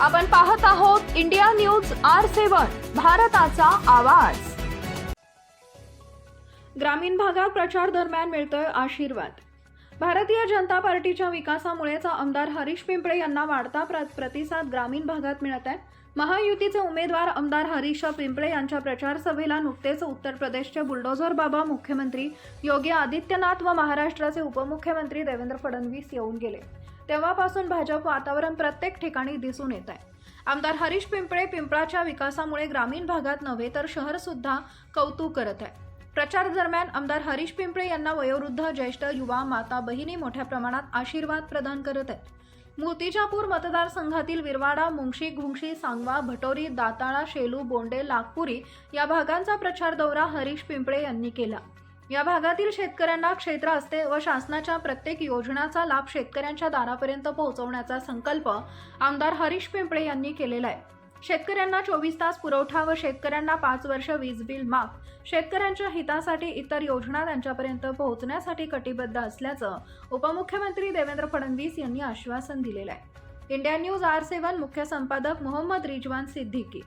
आपण पाहत आहोत इंडिया न्यूज आर सेवन भारताचा आवाज. ग्रामीण भागात प्रचार दरम्यान मिळतोय आशीर्वाद. भारतीय जनता पार्टीच्या विकासामुळेच आमदार हरीश पिंपळे यांना वाढता प्र- प्रतिसाद ग्रामीण भागात मिळत आहे. महायुतीचे उमेदवार आमदार हरीश पिंपळे यांच्या प्रचार सभेला नुकतेच उत्तर प्रदेशचे बुलडोझर बाबा मुख्यमंत्री योगी आदित्यनाथ व महाराष्ट्राचे उपमुख्यमंत्री देवेंद्र फडणवीस येऊन गेले. तेव्हापासून भाजप वातावरण प्रत्येक ठिकाणी दिसून येत आहे. आमदार हरीश पिंपळे पिंपळाच्या विकासामुळे ग्रामीण भागात नव्हे तर शहरसुद्धा कौतुक करत आहे. प्रचार दरम्यान आमदार हरीश पिंपळे यांना वयोवृद्ध ज्येष्ठ युवा माता बहिणी मोठ्या प्रमाणात आशीर्वाद प्रदान करत आहेत. मूर्तिजापूर मतदारसंघातील विरवाडा मुंगशी घुंगशी सांगवा भटोरी दाताळा शेलू बोंडे नागपुरी या भागांचा प्रचार दौरा हरीश पिंपळे यांनी केला. या भागातील शेतकऱ्यांना क्षेत्र असते व शासनाच्या प्रत्येक योजनाचा लाभ शेतकऱ्यांच्या दारापर्यंत पोहोचवण्याचा संकल्प आमदार हरीश पिंपळे यांनी केलेला आहे. शेतकऱ्यांना चोवीस तास पुरवठा व शेतकऱ्यांना पाच वर्ष वीज बिल माफ. शेतकऱ्यांच्या हितासाठी इतर योजना त्यांच्यापर्यंत पोहोचण्यासाठी कटिबद्ध असल्याचं उपमुख्यमंत्री देवेंद्र फडणवीस यांनी आश्वासन दिलेलं आहे. इंडिया न्यूज आर सेवन मुख्य संपादक मोहम्मद रिजवान सिद्दीकी.